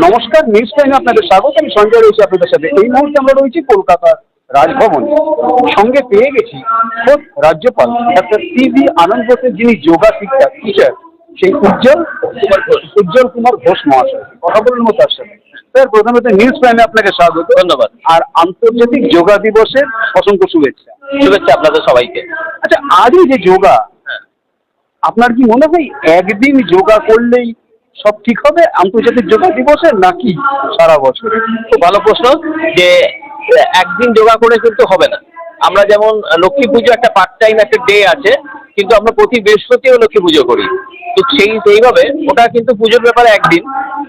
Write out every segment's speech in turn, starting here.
নমস্কার নিউজ টাইমে আপনাদের স্বাগত। আমি সঞ্জয় রয়েছি আপনাদের সাথে। এই মুহূর্তে আমরা রয়েছি কলকাতার রাজভবনে। সঙ্গে পেয়ে গেছি খোদ রাজ্যপাল ডাক্তার সি ভি আনন্দ বোসের যিনি যোগা শিক্ষা টিচার সেই উজ্জ্বল উজ্জ্বল কুমার ঘোষ মহাশয়। কথা বলুন তার সাথে। স্যার প্রথমত নিউজ টাইমে আপনাকে স্বাগত। ধন্যবাদ। আর আন্তর্জাতিক যোগা দিবসের অসংখ্য শুভেচ্ছা। শুভেচ্ছা আপনাদের সবাইকে। আচ্ছা আজই যে যোগা হ্যাঁ। আপনার কি মনে হয় একদিন যোগা করলেই সব ঠিক হবে? আন্তর্জাতিক যোগা দিবসে নাকি সারা বছর? খুব ভালো প্রশ্ন যে, একদিন যোগা করে কিন্তু হবে না। আমরা যেমন লক্ষ্মী পুজো একটা পার্ট টাইম একটা ডে আছে, কিন্তু আমরা প্রতি বৃহস্পতিও লক্ষ্মী পুজো করি। তো সেই, সেইভাবে ওটা কিন্তু পুজোর ব্যাপারে একদিন।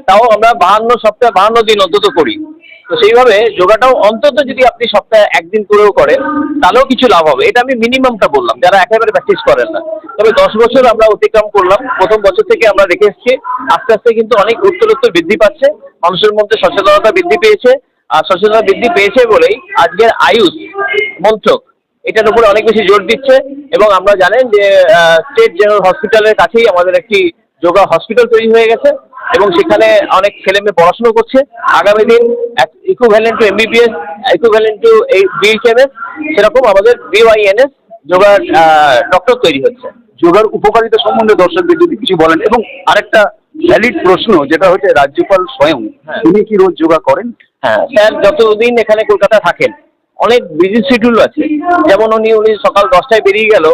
তাও আমরা বাহান্ন সপ্তাহে, বাহান্ন দিন অন্তত করি। তো সেইভাবে যোগাটাও অন্তত যদি আপনি সপ্তাহে একদিন করেও করেন, তাহলেও কিছু লাভ হবে। এটা আমি মিনিমামটা বললাম, যারা একেবারে প্র্যাকটিস করেন না। তবে দশ বছর আমরা অতিক্রম করলাম, প্রথম বছর থেকে আমরা দেখে এসেছি, আস্তে আস্তে কিন্তু অনেক উত্তরোত্তর বৃদ্ধি পাচ্ছে, মানুষের মধ্যে সচেতনতা বৃদ্ধি পেয়েছে, আর সচেতনতা বৃদ্ধি পেয়েছে বলেই আজকের আয়ুষ মন্ত্রক এটার উপরে অনেক বেশি জোর দিচ্ছে, এবং আমরা জানেন যে স্টেট জেনারেল হসপিটালের কাছেই আমাদের একটি যোগা হসপিটাল তৈরি হয়ে গেছে। এবং সেখানে অনেক ছেলে মেয়ে পড়াশুনো করছে। আগামী দিন equivalent to MBBS equivalent to এই বিএইচএমএস সেরকম আমাদের বিওয়াইএনএস যোগার ডক্টর তৈরি হচ্ছে। যোগার উপকারিতা সম্বন্ধে দর্শকদের যদি কিছু বলেন এবং আরেকটা ভ্যালিড প্রশ্ন যেটা হচ্ছে রাজ্যপাল স্বয়ং হ্যাঁ। তিনি কি রোজ যোগা করেন? হ্যাঁ স্যার যতদিন এখানে কলকাতা থাকেন অনেক বিজি শিডিউল আছে। যেমন উনি উনি সকাল দশটায় বেরিয়ে গেল,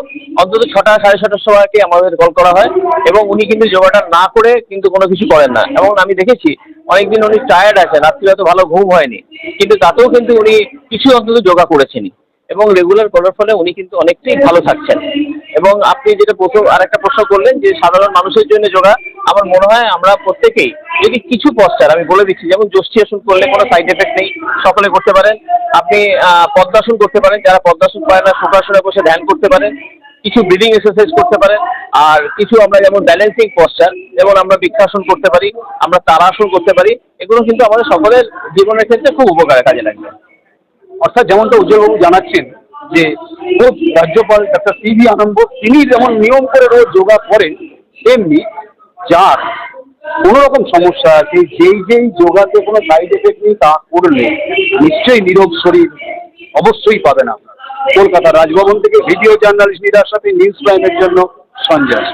অন্তত ছটা, সাড়ে ছটার সময়কে আমাদের কল করা হয় এবং উনি কিন্তু যোগাটা না করে কিন্তু কোনো কিছু করেন না। এবং আমি দেখেছি, অনেকদিন উনি টায়ার্ড আছেন রাত্রি হয়তো ভালো ঘুম হয়নি, কিন্তু তাতেও কিন্তু উনি কিছু অন্তত যোগা করেছেন এবং রেগুলার করার ফলে উনি কিন্তু অনেকটাই ভালো থাকছেন। এবং আপনি যেটা প্রথম আর একটা প্রশ্ন করলেন যে সাধারণ মানুষের জন্য যোগা, আমার মনে হয় আমরা প্রত্যেকেই যদি কিছু পশ্চার আমি বলে দিচ্ছি, যেমন যোষ্ঠী আসন করলে কোনো সাইড এফেক্ট নেই, সকলে করতে পারেন। আপনি পদ্মাসন করতে পারেন, যারা পদ্মাসন পারে না, শোকাসনে বসে ধ্যান করতে পারেন, কিছু ব্রিদিং এক্সারসাইজ করতে পারেন, আর কিছু আমরা যেমন ব্যালেন্সিং পশ্চার যেমন আমরা বৃক্ষাসন করতে পারি, আমরা তারাসন করতে পারি, এগুলো কিন্তু আমাদের সকলের জীবনের ক্ষেত্রে খুব উপকারে কাজে লাগবে। অর্থাৎ যেমনটা উজ্জ্বলবাবু জানাচ্ছেন যে রাজ্যপাল ডাক্তার সি ভি আনন্দ, তিনি যেমন নিয়ম করে রোজ যোগা করেন, তেমনি যার কোনো রকম সমস্যা আছে, যেই যেই যোগাতে কোনো সাইড এফেক্ট নেই, তা করলে নিশ্চয়ই নিরোগ শরীর অবশ্যই পাবে না। কলকাতা রাজভবন থেকে ভিডিও জার্নালিস্ট নিরার সাথে নিউজ প্রাইমের জন্য সঞ্জয়